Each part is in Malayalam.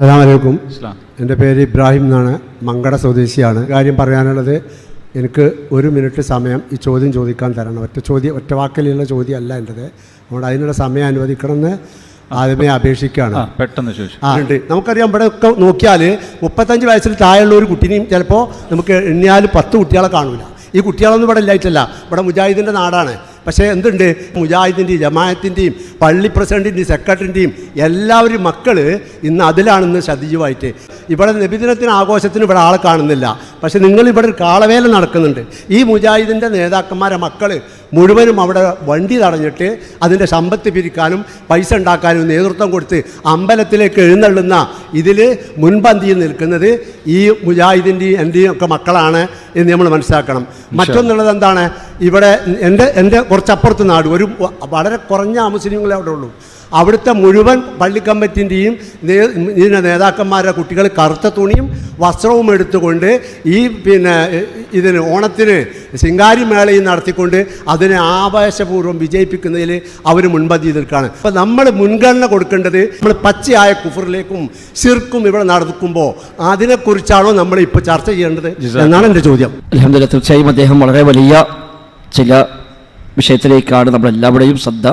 അസ്സാമലൈക്കും എന്റെ പേര് ഇബ്രാഹിം എന്നാണ്. മങ്കട സ്വദേശിയാണ്. കാര്യം പറയാനുള്ളത് എനിക്ക് ഒരു മിനിറ്റ് സമയം ഈ ചോദ്യം ചോദിക്കാൻ തരണം. ഒറ്റ ചോദ്യം ഒറ്റ വാക്കിലുള്ള ചോദ്യമല്ല എന്റെത്. അതുകൊണ്ട് അതിനുള്ള സമയം അനുവദിക്കണമെന്ന് ആദ്യമേ അപേക്ഷിക്കുകയാണ്. പെട്ടെന്ന് ആ ഉണ്ട്. നമുക്കറിയാം ഇവിടെ ഒക്കെ നോക്കിയാൽ മുപ്പത്തഞ്ച് വയസ്സിൽ താഴെയുള്ള ഒരു കുട്ടിനെയും ചിലപ്പോൾ നമുക്ക് എണ്ണിയാൽ പത്ത് കുട്ടികളെ കാണില്ല ഈ കുട്ടികളൊന്നും ഇവിടെ ഇല്ലായിട്ടല്ല. ഇവിടെ മുജാഹിദിന്റെ നാടാണ്. പക്ഷേ എന്തുണ്ട്? മുജാഹിദിന്റെയും ജമായത്തിന്റെയും പള്ളി പ്രസിഡന്റിന്റെയും സെക്രട്ടറിന്റെയും എല്ലാവരും മക്കൾ ഇന്ന് അതിലാണെന്ന് സജീവമായിട്ട് ഇവിടെ നബിദിനത്തിന് ആഘോഷത്തിന് ഇവിടെ ആളെ കാണുന്നില്ല. പക്ഷേ നിങ്ങളിവിടെ ഒരു കാളവേല നടക്കുന്നുണ്ട്. ഈ മുജാഹിദിന്റെ നേതാക്കന്മാരെ മക്കൾ മുഴുവനും അവിടെ വണ്ടി തടഞ്ഞിട്ട് അതിന്റെ സമ്പത്ത് പിരിക്കാനും പൈസ ഉണ്ടാക്കാനും നേതൃത്വം കൊടുത്ത് അമ്പലത്തിലേക്ക് എഴുന്നള്ളുന്ന ഇതിൽ മുൻപന്തിയിൽ നിൽക്കുന്നത് ഈ മുജാഹിദിന്റെയും എന്റെയും ഒക്കെ മക്കളാണ് എന്ന് നമ്മൾ മനസ്സിലാക്കണം. മറ്റൊന്നുള്ളത് എന്താണ്? ഇവിടെ എന്റെ എന്റെ കുറച്ചപ്പുറത്ത് നാട് ഒരു വളരെ കുറഞ്ഞ മുസ്ലിങ്ങളെ അവിടെ ഉള്ളൂ. അവിടുത്തെ മുഴുവൻ പള്ളി കമ്മിറ്റിന്റെയും ഇതിന്റെ നേതാക്കന്മാരുടെ കുട്ടികൾ കറുത്ത തുണിയും വസ്ത്രവും എടുത്തുകൊണ്ട് ഈ പിന്നെ ഇതിന് ഓണത്തിന് ശിങ്കാരി മേളയും നടത്തിക്കൊണ്ട് അതിനെ ആവേശപൂർവം വിജയിപ്പിക്കുന്നതിൽ അവർ മുൻപന്തി നിൽക്കുകയാണ്. അപ്പോൾ നമ്മൾ മുൻഗണന കൊടുക്കേണ്ടത് നമ്മൾ പച്ചയായ കുഫറിലേക്കും സിർക്കും ഇവിടെ നടക്കുമ്പോൾ അതിനെക്കുറിച്ചാണോ നമ്മൾ ഇപ്പോൾ ചർച്ച ചെയ്യേണ്ടത് എന്നാണ് എന്റെ ചോദ്യം. അലഹമില്ല തീർച്ചയായും അദ്ദേഹം വളരെ വലിയ ചില വിഷയത്തിലേക്കാണ് നമ്മളെല്ലാവരുടെയും ശ്രദ്ധ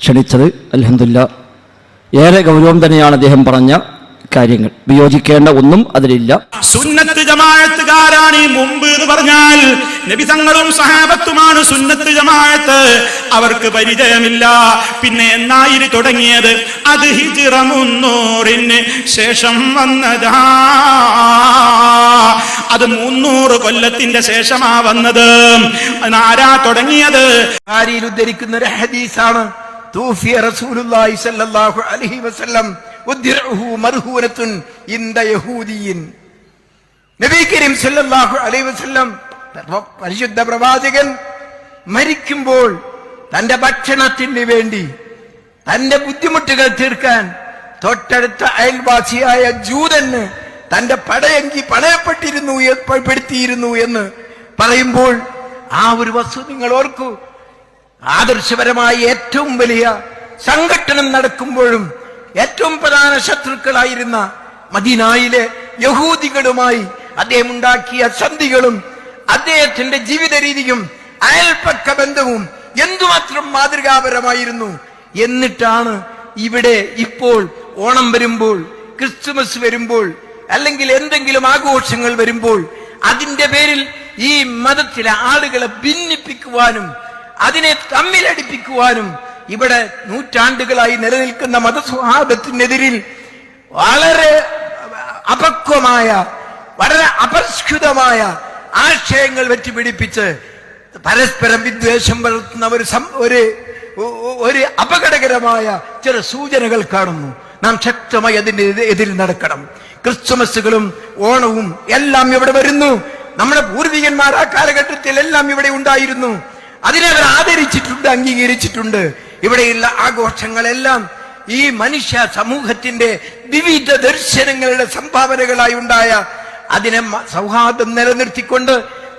ക്ഷണിച്ചത് അലഹമില്ല ഏറെ ഗൗരവം തന്നെയാണ് അദ്ദേഹം പറഞ്ഞ കാര്യങ്ങൾ. വിയോജിക്കേണ്ട ഒന്നും അതിലില്ല. സുന്നത്ത് ജമാഴത്തുകാരാണ് ഈ മുമ്പ് എന്ന് പറഞ്ഞാൽ നബിതങ്ങളും സഹാബത്തുമാണ് സുന്നത്ത് ജമാഴത്ത് അവർക്ക് പരിചയമില്ല. പിന്നെ എന്നായിരി തുടങ്ങിയത്? അത് ഹിജിറ മുന്നൂറിന് ശേഷം വന്നതാ. അത് മുന്നൂറ് കൊല്ലത്തിന്റെ ശേഷമാ വന്നത്. ആരാ തുടങ്ങിയത്? ഉദ്ധരിക്കുന്ന ഒരു ഹദീസാണ്. നബി പരിശുദ്ധ പ്രവാചകൻ മരിക്കുമ്പോൾ തന്റെ ഭക്ഷണത്തിന് വേണ്ടി തന്റെ ബുദ്ധിമുട്ടുകൾ തീർക്കാൻ തൊട്ടടുത്ത അയൽവാസിയായ ജൂതന് തന്റെ പടയങ്കി പണയപ്പെട്ടിരുന്നു പെടുത്തിയിരുന്നു എന്ന് പറയുമ്പോൾ ആ ഒരു വസ്തു നിങ്ങൾ ഓർക്കൂ. ആദർശപരമായി ഏറ്റവും വലിയ സംഘട്ടനം നടക്കുമ്പോഴും ഏറ്റവും പ്രധാന ശത്രുക്കളായിരുന്ന മദീനായിലെ യഹൂദികളുമായി അദ്ദേഹം ഉണ്ടാക്കിയ സന്ധികളും അദ്ദേഹത്തിന്റെ ജീവിത രീതിയും അയൽപ്പക്ക ബന്ധവും എന്തുമാത്രം മാതൃകാപരമായിരുന്നു എന്നിട്ടാണ് ഇവിടെ ഇപ്പോൾ ഓണം വരുമ്പോൾ ക്രിസ്തുമസ് വരുമ്പോൾ അല്ലെങ്കിൽ എന്തെങ്കിലും ആഘോഷങ്ങൾ വരുമ്പോൾ അതിന്റെ പേരിൽ ഈ മതത്തിലെ ആളുകളെ ഭിന്നിപ്പിക്കുവാനും അതിനെ തമ്മിലടിപ്പിക്കുവാനും ഇവിടെ നൂറ്റാണ്ടുകളായി നിലനിൽക്കുന്ന മതസ്വഭാവത്തിനെതിരിൽ വളരെ അപക്വമായ വളരെ അപരിഷ്കൃതമായ ആശയങ്ങൾ വെച്ചുപിടിപ്പിച്ച് പരസ്പരം വിദ്വേഷം വളർത്തുന്ന ഒരു ഒരു ഒരു അപകടകരമായ ചില സൂചനകൾ കാണുന്നു. നാം ശക്തമായി അതിന്റെ എതി- എതിരിൽ നടക്കണം. ക്രിസ്തുമസുകളും ഓണവും എല്ലാം ഇവിടെ വരുന്നു. നമ്മുടെ പൂർവികന്മാർ ആ കാലഘട്ടത്തിൽ എല്ലാം ഇവിടെ ഉണ്ടായിരുന്നു. അതിനെ അവർ ആദരിച്ചിട്ടുണ്ട് അംഗീകരിച്ചിട്ടുണ്ട്. ഇവിടെയുള്ള ആഘോഷങ്ങളെല്ലാം ഈ മനുഷ്യ സമൂഹത്തിന്റെ വിവിധ ദർശനങ്ങളുടെ സംഭാവനകളായി ഉണ്ടായ അതിനെ സൗഹാർദ്ദം നിലനിർത്തിക്കൊണ്ട്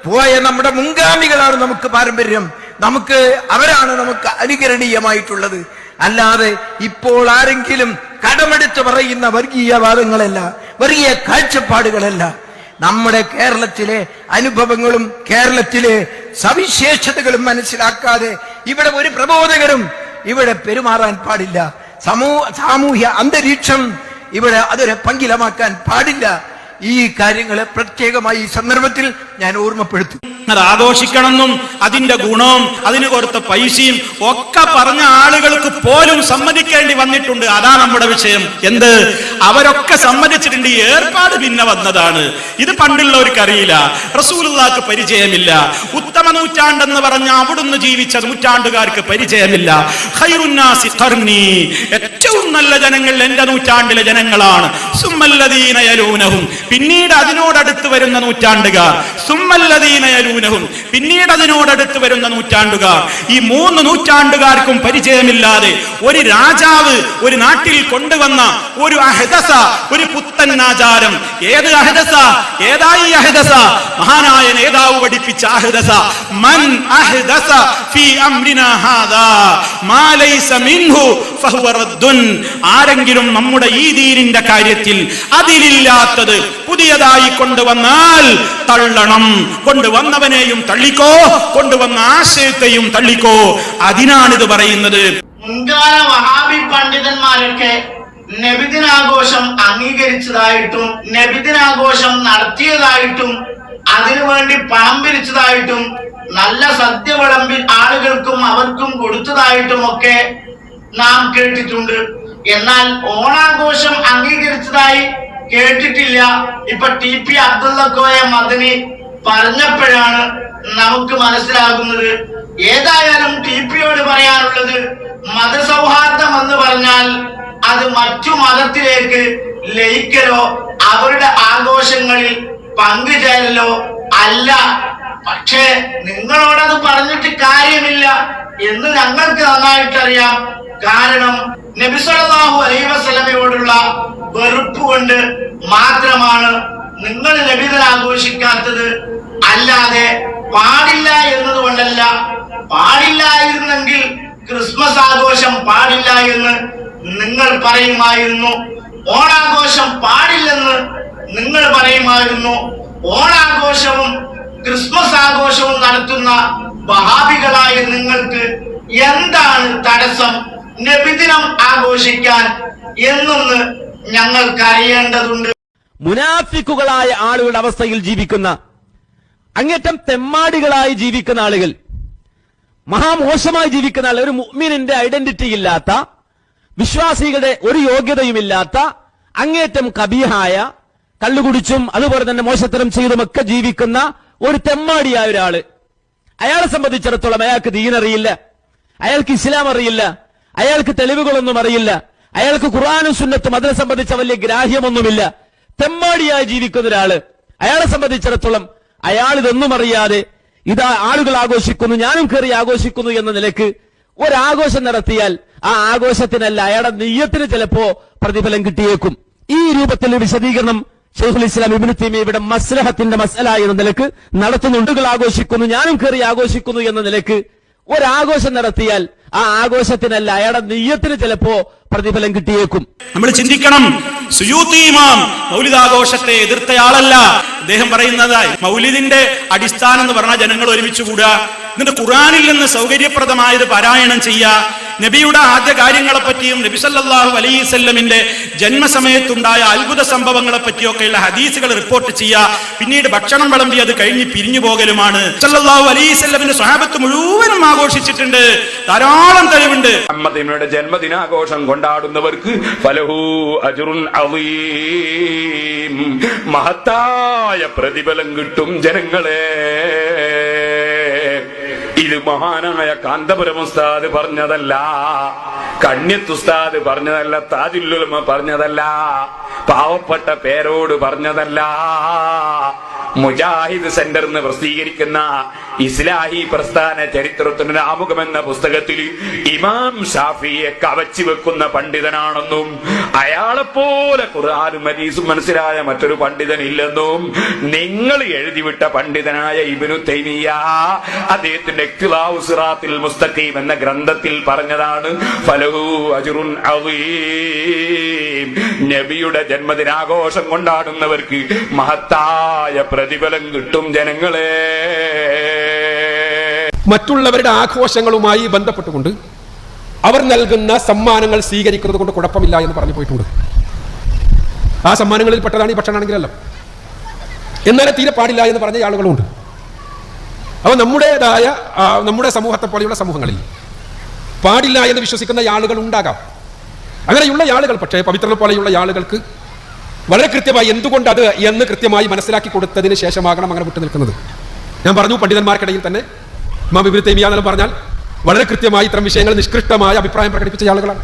പോയ നമ്മുടെ മുൻഗാമികളാണ് നമുക്ക് പാരമ്പര്യം. നമുക്ക് അവരാണ് നമുക്ക് അനുകരണീയമായിട്ടുള്ളത്. അല്ലാതെ ഇപ്പോൾ ആരെങ്കിലും കടമെടുത്ത് പറയുന്ന വർഗീയവാദങ്ങളല്ല വർഗീയ കാഴ്ചപ്പാടുകളല്ല. നമ്മുടെ കേരളത്തിലെ അനുഭവങ്ങളും കേരളത്തിലെ സവിശേഷതകളും മനസ്സിലാക്കാതെ ഇവിടെ ഒരു പ്രബോധകരും ഇവിടെ പെരുമാറാൻ പാടില്ല. സമൂഹ സാമൂഹ്യ അന്തരീക്ഷം ഇവിടെ അതൊരു പങ്കിലമാക്കാൻ പാടില്ല. ഈ കാര്യങ്ങളെ പ്രത്യേകമായി ഈ സന്ദർഭത്തിൽ ഞാൻ ഓർമ്മപ്പെടുത്തും. അത് ആഘോഷിക്കണമെന്നും അതിന്റെ ഗുണവും അതിന് കൊടുത്ത പൈസയും ഒക്കെ പറഞ്ഞ ആളുകൾക്ക് പോലും സമ്മതിക്കേണ്ടി വന്നിട്ടുണ്ട്. അതാ നമ്മുടെ വിഷയം. എന്ത്? അവരൊക്കെ സമ്മതിച്ചിട്ടുണ്ട്. ഏർപ്പാട് പിന്നെ വന്നതാണ്. ഇത് പണ്ടുള്ളവർക്ക് അറിയില്ല റസൂലുള്ളാക്ക് പരിചയമില്ല. ഉത്തമ നൂറ്റാണ്ടെന്ന് പറഞ്ഞ അവിടുന്ന് ജീവിച്ച നൂറ്റാണ്ടുകാർക്ക് പരിചയമില്ല. ഏറ്റവും നല്ല ജനങ്ങൾ എന്റെ നൂറ്റാണ്ടിലെ ജനങ്ങളാണ്. സുമ്മല്ലദീന യലൂനഹും. പിന്നീട് അതിനോടടുത്ത് വരുന്ന നൂറ്റാണ്ടുകാർ. സുമ്മല്ലദീന യലൂനഹും. പിന്നീട് അതിനോടടുത്ത് വരുന്ന നൂറ്റാണ്ടുകാർ. ഈ മൂന്ന് നൂറ്റാണ്ടുകാർക്കും പരിചയമില്ലാതെ ഒരു രാജാവ് ഒരു നാട്ടിൽ കൊണ്ടുവന്ന ഒരു അഹദസ ഒരു പുത്തൻ ആചാരം. ഏത് അഹദസ? ഏതായി അഹദസ? മഹാനായ നേതാവ് പഠിപ്പിച്ച അഹദസ. മൻ അഹദസ ഫീ അംരിന ഹാദാ. മാ ലൈസ മിൻഹു ഫഹുവ റദ്ദുൻ. ആരെങ്കിലും നമ്മുടെ ഈ ദീനിന്റെ കാര്യത്തിൽ അതിലില്ലാത്തത് പുതിയതായി കൊണ്ടുവന്നാൽ തള്ളണം. കൊണ്ടുവന്നവനെയും തള്ളിക്കോ. കൊണ്ടുവന്ന ആശയത്തെയും തള്ളിക്കോ. അതിനാണിത് പറയുന്നത്. മുൻകാല വഹാബി പണ്ഡിതന്മാരൊക്കെ നബിദിനാഘോഷം അംഗീകരിച്ചതായിട്ടും നബിദിനാഘോഷം നടത്തിയതായിട്ടും അതിനുവേണ്ടി പണം പിരിച്ചതായിട്ടും നല്ല സദ്യ വിളമ്പിൽ ആളുകൾക്കും അവർക്കും കൊടുത്തതായിട്ടും ഒക്കെ നാം കേട്ടിട്ടുണ്ട്. എന്നാൽ ഓണാഘോഷം അംഗീകരിച്ചതായി കേട്ടിട്ടില്ല. ഇപ്പൊ ടി പി അബ്ദുള്ള കോയ മദനി പറഞ്ഞപ്പോഴാണ് നമുക്ക് മനസ്സിലാകുന്നത്. ഏതായാലും ടി പിയോട് പറയാനുള്ളത് മതസൗഹാർദ്ദം എന്ന് പറഞ്ഞാൽ അത് മറ്റു മതത്തിലേക്ക് ലയിക്കലോ അവരുടെ ആഘോഷങ്ങളിൽ പങ്കുചേരലോ അല്ല പക്ഷേ നിങ്ങളോടത് പറഞ്ഞിട്ട് കാര്യമില്ല എന്ന് ഞങ്ങൾക്ക് നന്നായിട്ടറിയാം. കാരണം നബിസലാഹു അലൈ വസ്ലമയോടുള്ള വെറുപ്പ് കൊണ്ട് മാത്രമാണ് നിങ്ങൾ നബിതൽ ആഘോഷിക്കാത്തത്. അല്ലാതെ പാടില്ല എന്നതുകൊണ്ടല്ല പാടില്ലായിരുന്നെങ്കിൽ ക്രിസ്മസ് ആഘോഷം പാടില്ല എന്ന് നിങ്ങൾ പറയുമായിരുന്നു. ഓണാഘോഷം പാടില്ലെന്ന് നിങ്ങൾ പറയുമായിരുന്നു. ഓണാഘോഷവും ക്രിസ്മസ് ആഘോഷവും നടത്തുന്ന വഹാബികളായ നിങ്ങൾക്ക് എന്താണ് തടസ്സം? നബിദിനം ആഘോഷിക്കാൻ എന്നൊന്ന് ഞങ്ങൾക്ക് അറിയേണ്ടതുണ്ട്. മുനാഫിക്കുകളായ ആളുകളുടെ അവസ്ഥയിൽ ജീവിക്കുന്ന അങ്ങേറ്റം തെമ്മാടികളായി ജീവിക്കുന്ന ആളുകൾ മഹാമോശമായി ജീവിക്കുന്ന ആളുകൾ ഒരു മുഅ്മിനിന്റെ ഐഡന്റിറ്റി ഇല്ലാത്ത വിശ്വാസികളുടെ ഒരു യോഗ്യതയുമില്ലാത്ത അങ്ങേറ്റം കബീഹായ കള്ളുകുടിച്ചും അതുപോലെ തന്നെ മോശത്തരം ചെയ്തുമൊക്കെ ജീവിക്കുന്ന ഒരു തെമ്മാടിയായ ഒരാൾ. അയാളെ സംബന്ധിച്ചിടത്തോളം അയാൾക്ക് ദീനറിയില്ല. അയാൾക്ക് ഇസ്ലാം അറിയില്ല. അയാൾക്ക് തെളിവുകളൊന്നും അറിയില്ല. അയാൾക്ക് ഖുറാനും സുന്നത്തും അതിനെ സംബന്ധിച്ച വലിയ ഗ്രാഹ്യമൊന്നുമില്ല. തെമ്മാടിയായി ജീവിക്കുന്ന ഒരാൾ. അയാളെ സംബന്ധിച്ചിടത്തോളം അയാൾ ഇതൊന്നും അറിയാതെ ഇതാ ആളുകൾ ആഘോഷിക്കുന്നു ഞാനും കയറി ആഘോഷിക്കുന്നു എന്ന നിലയ്ക്ക് ഒരാഘോഷം നടത്തിയാൽ ആ ആഘോഷത്തിനല്ല അയാളുടെ നെയ്യത്തിന് ചിലപ്പോ പ്രതിഫലം കിട്ടിയേക്കും. ഈ രൂപത്തിൽ വിശദീകരണം ഷെയ്ഖുൽ ഇസ്ലാം ഇബിന് തീമി ഇവിടെ മസ്ലഹത്തിന്റെ മസല എന്ന നിലയ്ക്ക് നടത്തുന്നുണ്ടുകൾ ആഘോഷിക്കുന്നു ഞാനും കയറി ആഘോഷിക്കുന്നു എന്ന നിലയ്ക്ക് ഒരാഘോഷം നടത്തിയാൽ ആ ആഘോഷത്തിനല്ല അയാളുടെ നെയ്യത്തിന് ചിലപ്പോ പ്രതിഫലം കിട്ടിയേക്കും. നമ്മൾ ചിന്തിക്കണം സുയൂത്തിമാം മൗലിദാഘോഷത്തെ എതിർത്തയാളല്ല. അദ്ദേഹം പറയുന്നതായി മൗലിദിന്റെ അടിസ്ഥാനം എന്ന് പറഞ്ഞാൽ ജനങ്ങൾ ഒരുമിച്ച് കൂടുക. എന്നിട്ട് ഖുറാനിൽ നിന്ന് സൗകര്യപ്രദമായത് പാരായണം ചെയ്യുക. നബിയുടെ ആദ്യ കാര്യങ്ങളെ പറ്റിയും നബി സല്ലാഹു അലൈഹി സ്വല്ലമിന്റെ ജന്മസമയത്തുണ്ടായ അത്ഭുത സംഭവങ്ങളെ പറ്റിയൊക്കെയുള്ള ഹദീസുകൾ റിപ്പോർട്ട് ചെയ്യുക. പിന്നീട് ഭക്ഷണം വിളമ്പി അത് കഴിഞ്ഞ് പിരിഞ്ഞു പോകലുമാണ്. സല്ലാഹു അലൈഹി സ്വല്ലമിന്റെ സ്വഹാബത്ത് മുഴുവനും ആഘോഷിച്ചിട്ടുണ്ട്. ധാരാളം തെളിവുണ്ട്. മുഹമ്മദിനയുടെ ജന്മദിനാഘോഷം കൊണ്ടാടുന്നവർക്ക് മഹത്തായ പ്രതിഫലം കിട്ടും ജനങ്ങളെ. ഇത് മഹാനായ കാന്തപുരം ഉസ്താദ് പറഞ്ഞതല്ല. കണ്യത്ത് ഉസ്താദ് പറഞ്ഞതല്ല താജുല്ലുലമ പറഞ്ഞതല്ല. പാവപ്പെട്ട പേരോട് പറഞ്ഞതല്ല. മുജാഹിദ് സെന്റർ എന്ന് പ്രസിദ്ധീകരിക്കുന്ന ഇസ്ലാഹി പ്രസ്ഥാന ചരിത്രത്തിന്റെ ആമുഖം എന്ന പുസ്തകത്തിൽ ഇമാം ഷാഫിയെ കവച്ചു വെക്കുന്ന പണ്ഡിതനാണെന്നും അയാളെപ്പോലെ ഖുർആാനും ഹദീസും മനസ്സിലായ മറ്റൊരു പണ്ഡിതനില്ലെന്നും നിങ്ങൾ എഴുതിവിട്ട പണ്ഡിതനായ ഇബിനു തൈമിയ അദ്ദേഹത്തിന്റെ സിറാത്തിൽ മുസ്തഖീം എന്ന ഗ്രന്ഥത്തിൽ പറഞ്ഞതാണ് ഫലഹു അജ്റുൻ നബിയുടെ ജന്മദിനാഘോഷം കൊണ്ടാടുന്നവർക്ക് മഹത്തായ പ്രതിഫലം കിട്ടും ജനങ്ങളെ. മറ്റുള്ളവരുടെ ആഘോഷങ്ങളുമായി ബന്ധപ്പെട്ടുകൊണ്ട് അവർ നൽകുന്ന സമ്മാനങ്ങൾ സ്വീകരിക്കുന്നത് കൊണ്ട് കുഴപ്പമില്ല എന്ന് പറഞ്ഞു പോയിട്ടുണ്ട്. ആ സമ്മാനങ്ങളിൽ പെട്ടതാണ് ഈ ഭക്ഷണമാണെങ്കിലല്ലോ എന്നാലും തീരെ പാടില്ല എന്ന് പറഞ്ഞ ആളുകളുണ്ട്. അപ്പോൾ നമ്മുടേതായ നമ്മുടെ സമൂഹത്തെ പോലെയുള്ള സമൂഹങ്ങളിൽ പാടില്ല എന്ന് വിശ്വസിക്കുന്ന ആളുകൾ ഉണ്ടാകാം. അങ്ങനെയുള്ള ആളുകൾ പക്ഷേ പവിത്രനെ പോലെയുള്ള ആളുകൾക്ക് വളരെ കൃത്യമായി എന്തുകൊണ്ട് അത് എന്ന് കൃത്യമായി മനസ്സിലാക്കി കൊടുത്തതിന് ശേഷമാകണം അങ്ങനെ വിട്ടു നിൽക്കുന്നത് ഞാൻ പറഞ്ഞു പണ്ഡിതന്മാർക്കിടയിൽ തന്നെ ഇമാം ഇബ്നു തൈമിയ പറഞ്ഞാൽ വളരെ കൃത്യമായി ഇത്തരം വിഷയങ്ങൾ നിഷ്കൃഷ്ടമായ അഭിപ്രായം പ്രകടിപ്പിച്ച ആളുകളാണ്.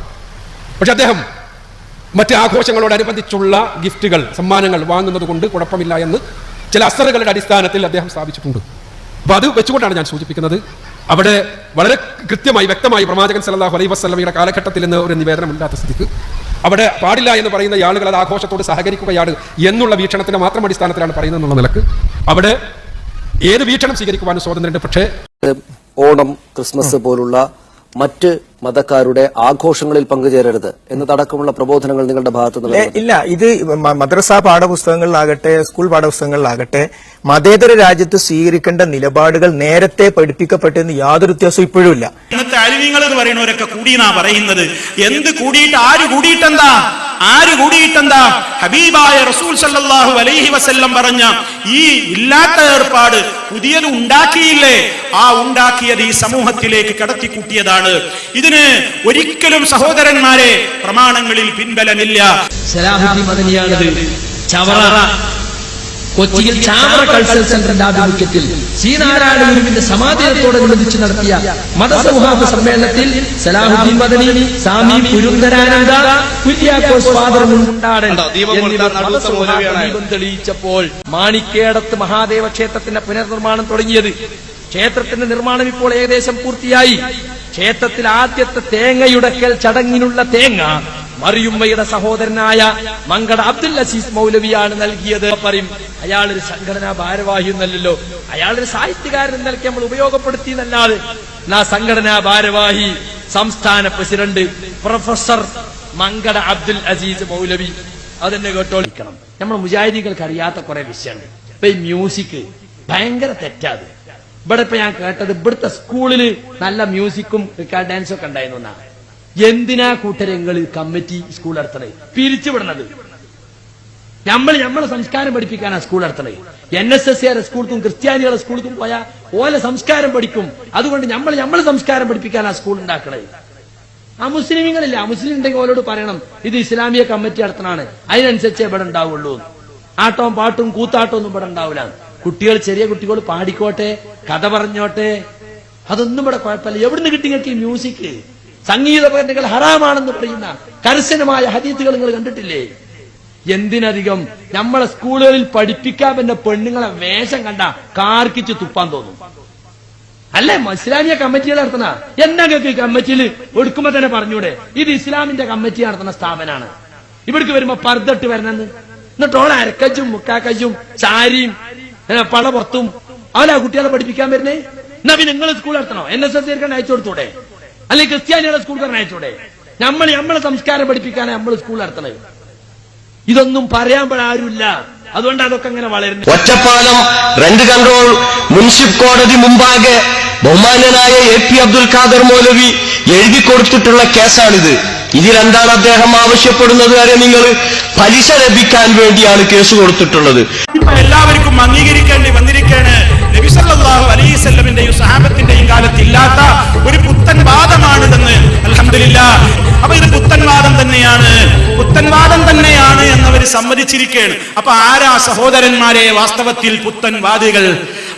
പക്ഷെ അദ്ദേഹം മറ്റ് ആഘോഷങ്ങളോടനുബന്ധിച്ചുള്ള ഗിഫ്റ്റുകൾ സമ്മാനങ്ങൾ വാങ്ങുന്നത് കൊണ്ട് കുഴപ്പമില്ല എന്ന് ചില അസറുകളുടെ അടിസ്ഥാനത്തിൽ അദ്ദേഹം സ്ഥാപിച്ചിട്ടുണ്ട്. അപ്പൊ അത് വെച്ചുകൊണ്ടാണ് ഞാൻ സൂചിപ്പിക്കുന്നത്. അവിടെ വളരെ കൃത്യമായി വ്യക്തമായി പ്രവാചകൻ സല്ലല്ലാഹു അലൈഹി വസല്ലമയുടെ കാലഘട്ടത്തിൽ നിന്ന് ഒരു നിവേദനം ഇല്ലാത്ത സ്ഥിതിക്ക് അവിടെ പാടില്ല എന്ന് പറയുന്ന ആളുകൾ അത് ആഘോഷത്തോട് സഹകരിക്കുകയാണ് എന്നുള്ള വീക്ഷണത്തിന്റെ മാത്രം അടിസ്ഥാനത്തിലാണ് പറയുന്നത് എന്നുള്ള നിലയ്ക്ക്. അവിടെ ഏത് വീക്ഷണം സ്വീകരിക്കുവാനും സ്വാതന്ത്ര്യമുണ്ട്. പക്ഷേ ഓണം ക്രിസ്മസ് പോലുള്ള മറ്റ് മതക്കാരുടെ ആഘോഷങ്ങളിൽ പങ്കുചേരരുത് എന്നതടക്കമുള്ള പ്രബോധനങ്ങൾ നിങ്ങളുടെ ഭാഗത്ത് നിന്ന് ഇല്ല ഇത് മദ്രസ പാഠപുസ്തകങ്ങളിലാകട്ടെ സ്കൂൾ പാഠപുസ്തകങ്ങളിലാകട്ടെ മതേതര രാജ്യത്ത് സ്വീകരിക്കേണ്ട നിലപാടുകൾ നേരത്തെ പഠിപ്പിക്കപ്പെട്ടെന്ന് യാതൊരു വ്യത്യാസവും ഇപ്പോഴും ഇല്ല. ഇന്നത്തെ അരുവിങ്ങൾ എന്ന് പറയുന്നവരൊക്കെ കൂടിയെന്നാ പറയുന്നത്. എന്ത് കൂടിയിട്ട് ആര് കൂടിയിട്ടെന്താ? ആര് കൂടിയിട്ടെന്താ? ഹബീബായ റസൂൽ സല്ലല്ലാഹു അലൈഹി വസല്ലം പറഞ്ഞ ഈ ഇല്ലാത്ത ഏർപ്പാട് പുതിയത് ഉണ്ടാക്കിയില്ലേ? ആ ഉണ്ടാക്കിയത് ഈ സമൂഹത്തിലേക്ക് കടത്തിക്കൂട്ടിയതാണ്. ഇതിന് ഒരിക്കലും സഹോദരന്മാരെ പ്രമാണങ്ങളിൽ പിൻബലമില്ല. സലാഹുദ്ദീൻ മദനിയാണത് ചവറ. കൊച്ചിയിൽ ചാവറ കൾച്ചറൽ സെന്ററിന്റെ ആഭിമുഖ്യത്തിൽ ശ്രീനാരായണ ഗുരുവിന്റെ സമാധിയത്തോടനുബന്ധിച്ച് നടത്തിയ മതസൗഹാർദ്ദ സമ്മേളനത്തിൽ സലാഹുദ്ദീൻ മദനി സ്വാമി പുരുന്തരാനന്ദ കുര്യാക്കോസ് ഫാദർ തെളിയിച്ചപ്പോൾ മാണിക്കേടത്ത് മഹാദേവ ക്ഷേത്രത്തിന്റെ പുനർനിർമ്മാണം തുടങ്ങിയത്. ക്ഷേത്രത്തിന്റെ നിർമ്മാണം ഇപ്പോൾ ഏകദേശം പൂർത്തിയായി. ക്ഷേത്രത്തിൽ ആദ്യത്തെ തേങ്ങയുടക്കൽ ചടങ്ങിനുള്ള തേങ്ങ മറിയുമ്മയുടെ സഹോദരനായ മങ്കട അബ്ദുൽ അസീസ് മൗലവിയാണ് നൽകിയത്. പറയും അയാൾ ഒരു സംഘടനാ ഭാരവാഹി എന്നല്ലല്ലോ അയാളൊരു സാഹിത്യകാരൻ നൽകി നമ്മൾ ഉപയോഗപ്പെടുത്തി എന്നല്ലാതെ. ആ സംഘടനാ ഭാരവാഹി സംസ്ഥാന പ്രസിഡന്റ് പ്രൊഫസർ മങ്കട അബ്ദുൽ അസീസ് മൗലവി. അതെന്നെ കേട്ടോളിക്കണം നമ്മൾ മുജാഹിദികൾക്ക് അറിയാത്ത കുറെ വിഷയമുണ്ട് ഇപ്പൊ ഈ മ്യൂസിക് ഭയങ്കര തെറ്റാത് ഇവിടെ ഇപ്പൊ ഞാൻ കേട്ടത് ഇവിടുത്തെ സ്കൂളിൽ നല്ല മ്യൂസിക്കും റിക്കാർഡ് ഡാൻസും ഒക്കെ ഉണ്ടായിരുന്നു എന്നാ. എന്തിനാ കൂട്ടരങ്ങൾ കമ്മിറ്റി സ്കൂൾ നടത്തണത് പിരിച്ചുവിടണത്. നമ്മൾ നമ്മളെ സംസ്കാരം പഠിപ്പിക്കാനാ സ്കൂൾ നടത്തണത് എൻ എസ് എസ് ആരുടെ സ്കൂൾക്കും ക്രിസ്ത്യാനികളുടെ സ്കൂൾക്കും പോയാൽ ഓലെ സംസ്കാരം പഠിക്കും. അതുകൊണ്ട് നമ്മൾ നമ്മളെ സംസ്കാരം പഠിപ്പിക്കാനാ സ്കൂൾ ഉണ്ടാക്കണത് ആ മുസ്ലിമീങ്ങളില്ല. മുസ്ലിം ഉണ്ടെങ്കിൽ ഓരോട് പറയണം ഇത് ഇസ്ലാമിയ കമ്മിറ്റി നടത്തണാണ്. അതിനനുസരിച്ചേ ഇവിടെ ഉണ്ടാവുള്ളൂ. ആട്ടവും പാട്ടും കൂത്താട്ടവും ഒന്നും ഇവിടെ ഉണ്ടാവില്ല കുട്ടികൾ ചെറിയ കുട്ടികൾ പാടിക്കോട്ടെ കഥ പറഞ്ഞോട്ടെ. അതൊന്നും ഇവിടെ കുഴപ്പമില്ല. എവിടുന്ന് കിട്ടി നിങ്ങൾക്ക് ഈ മ്യൂസിക് സംഗീത പരിപാടികൾ ഹറാമാണെന്ന് പറയുന്ന കർശനമായ ഹദീത്തുകൾ നിങ്ങൾ കണ്ടിട്ടില്ലേ? എന്തിനധികം നമ്മളെ സ്കൂളുകളിൽ പഠിപ്പിക്കാൻ പറ്റുന്ന പെണ്ണുങ്ങളെ വേഷം കണ്ട കാർക്കിച്ച് തുപ്പാൻ തോന്നും. അല്ലേ? ഇസ്ലാമിയ കമ്മിറ്റികൾ നടത്തുന്ന എന്നൊക്കെ കമ്മിറ്റിയിൽ എടുക്കുമ്പോ തന്നെ പറഞ്ഞൂടെ? ഇത് ഇസ്ലാമിന്റെ കമ്മിറ്റി നടത്തുന്ന സ്ഥാപനമാണ്. ഇവിടേക്ക് വരുമ്പോ പർദ്ദട്ട് വരണെന്ന്. എന്നിട്ട് അരക്കച്ചും മുക്കാക്കച്ചും സാരിയും ഏ, പള പുറത്തും അവലാ കുട്ടികളെ പഠിപ്പിക്കാൻ വരുന്നേ? എന്നാ പിന്നെ നിങ്ങൾ സ്കൂൾ നടത്തണോ? എൻ എസ് എസ് അയച്ചു കൊടുത്തൂടെ? അല്ലെങ്കിൽ ക്രിസ്ത്യാനികളെ സ്കൂൾ അയച്ചൂടെ നമ്മൾ നമ്മളെ സംസ്കാരം പഠിപ്പിക്കാനാണ് നമ്മൾ സ്കൂൾ നടത്തണത്. ഇതൊന്നും പറയാൻ ആരുമില്ല അതുകൊണ്ട് അതൊക്കെ അങ്ങനെ വളരുന്നു ഒറ്റപ്പാലം റെന്റ് കൺട്രോൾ മുൻസിപ്പ് കോടതി മുമ്പാകെ ബഹുമാനനായ എ പി അബ്ദുൽ ഖാദർ മൗലവി എഴുതി കൊടുത്തിട്ടുള്ള കേസാണിത്. ഇതിലെന്താണ് അദ്ദേഹം ആവശ്യപ്പെടുന്നത് വരെ നിങ്ങൾ പലിശ ലഭിക്കാൻ വേണ്ടിയാണ് കേസ് കൊടുത്തിട്ടുള്ളത്? ഇപ്പൊ എല്ലാവർക്കും അംഗീകരിക്കേണ്ടി വന്നിരിക്കുകയാണ്. നബിസല്ലാഹു അലൈസല്ലമിന്റെയും സഹാബത്തിന്റെയും കാലത്ത് ഇല്ലാത്ത ഒരു പുത്തൻ വാദമാണിതെന്ന് അലഹമില്ല അപ്പൊ ഇത് പുത്തൻവാദം തന്നെയാണ്. പുത്തൻവാദം തന്നെയാണ് എന്നവർ സമ്മതിച്ചിരിക്കുകയാണ്. അപ്പൊ ആരാ സഹോദരന്മാരെ വാസ്തവത്തിൽ പുത്തൻ വാദികൾ?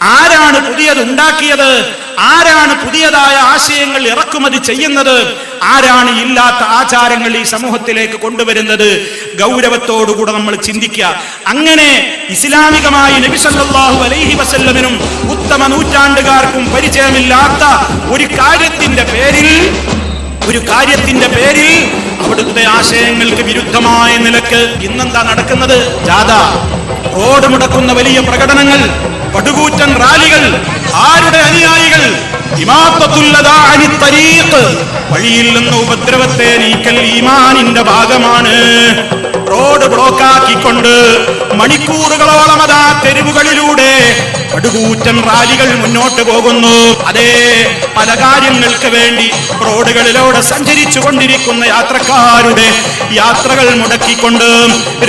ആരാണ് പുതിയത് ഉണ്ടാക്കിയത് ആരാണ് പുതിയതായ ആശയങ്ങൾ ഇറക്കുമതി ചെയ്യുന്നത്? ആരാണ് ഇല്ലാത്ത ആചാരങ്ങൾ ഈ സമൂഹത്തിലേക്ക് കൊണ്ടുവരുന്നത്? ഗൗരവത്തോടുകൂടെ നമ്മൾ ചിന്തിക്കുക. അങ്ങനെ ഇസ്ലാമികമായി നബിസല്ലാഹു അലൈഹി വസല്ലമിനും ഉത്തമ നൂറ്റാണ്ടുകാർക്കും പരിചയമില്ലാത്ത ഒരു കാര്യത്തിന്റെ പേരിൽ ഒരു കാര്യത്തിന്റെ പേരിൽ അവിടുത്തെ ആശയങ്ങൾക്ക് വിരുദ്ധമായ നിലയ്ക്ക് ഇന്നെന്താ നടക്കുന്നത്? ജാഥ. റോഡ് മുടക്കുന്ന വലിയ പ്രകടനങ്ങൾ. പടുകൂറ്റൻ റാലികൾ ആരുടെ അനുയായികൾ. വഴിയിൽ നിന്ന് ഉപദ്രവത്തെ നീക്കൽ ഈമാനിന്റെ ഭാഗമാണ്. റോഡ് ബ്ലോക്കാക്കിക്കൊണ്ട് മണിക്കൂറുകളോളം അതാ തെരുവുകളിലൂടെ പടുകൂറ്റൻ റാലികൾ മുന്നോട്ട് പോകുന്നു. അതേ പല കാര്യങ്ങൾക്ക് വേണ്ടി റോഡുകളിലൂടെ സഞ്ചരിച്ചു കൊണ്ടിരിക്കുന്ന യാത്രക്കാരുടെ യാത്രകൾ മുടക്കിക്കൊണ്ട്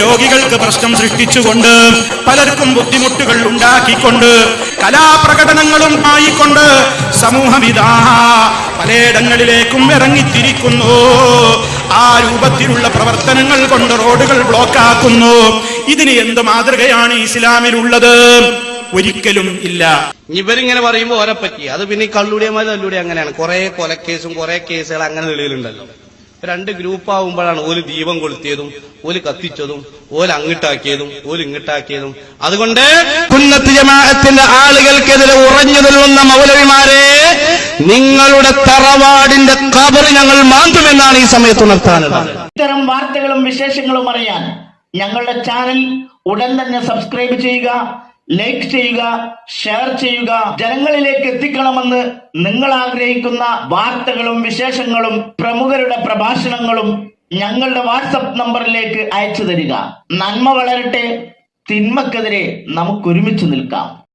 രോഗികൾക്ക് പ്രശ്നം സൃഷ്ടിച്ചുകൊണ്ട് പലർക്കും ബുദ്ധിമുട്ടുകൾ ഉണ്ടാക്കിക്കൊണ്ട് കലാപ്രകടനങ്ങളും സമൂഹവിധാ പലയിടങ്ങളിലേക്കും ഇറങ്ങിത്തിരിക്കുന്നു. ആ രൂപത്തിലുള്ള പ്രവർത്തനങ്ങൾ കൊണ്ട് റോഡുകൾ ബ്ലോക്കാക്കുന്നു. ഇതിന് എന്ത് മാതൃകയാണ് ഇസ്ലാമിലുള്ളത്? ഒരിക്കലും ഇല്ല. ഇവരിങ്ങനെ പറയുമ്പോൾ ഓരെ പറ്റി. അത് പിന്നെ ഈ കള്ളുടിയന്മാർ തല്ലുടി അങ്ങനെയാണ്. കുറെ കൊലക്കേസും കുറെ കേസുകൾ അങ്ങനെ നിലയിലുണ്ടല്ലോ രണ്ട് ഗ്രൂപ്പ് ആവുമ്പോഴാണ് ഓൽ ദീപം കൊളുത്തിയതും ഓൽ കത്തിച്ചതും ഓൽ അങ്ങിട്ടാക്കിയതും ഓൽ ഇങ്ങിട്ടാക്കിയതും. അതുകൊണ്ട് ജമാഅത്തിന്റെ ആളുകൾക്കെതിരെ ഉറഞ്ഞു നിൽക്കുന്ന മൗലവിമാരെ നിങ്ങളുടെ തറവാടിന്റെ കബർ ഞങ്ങൾ മാന്തുമെന്നാണ് ഈ സമയത്ത് ഉണർത്താനുള്ളത്. ഇത്തരം വാർത്തകളും വിശേഷങ്ങളും അറിയാൻ ഞങ്ങളുടെ ചാനൽ ഉടൻ തന്നെ സബ്സ്ക്രൈബ് ചെയ്യുക ലൈക്ക് ചെയ്യുക ഷെയർ ചെയ്യുക. ജനങ്ങളിലേക്ക് എത്തിക്കണമെന്ന് നിങ്ങൾ ആഗ്രഹിക്കുന്ന വാർത്തകളും വിശേഷങ്ങളും പ്രമുഖരുടെ പ്രഭാഷണങ്ങളും ഞങ്ങളുടെ വാട്സപ്പ് നമ്പറിലേക്ക് അയച്ചു തരിക. നന്മ വളരട്ടെ തിന്മക്കെതിരെ നമുക്ക് ഒരുമിച്ച് നിൽക്കാം.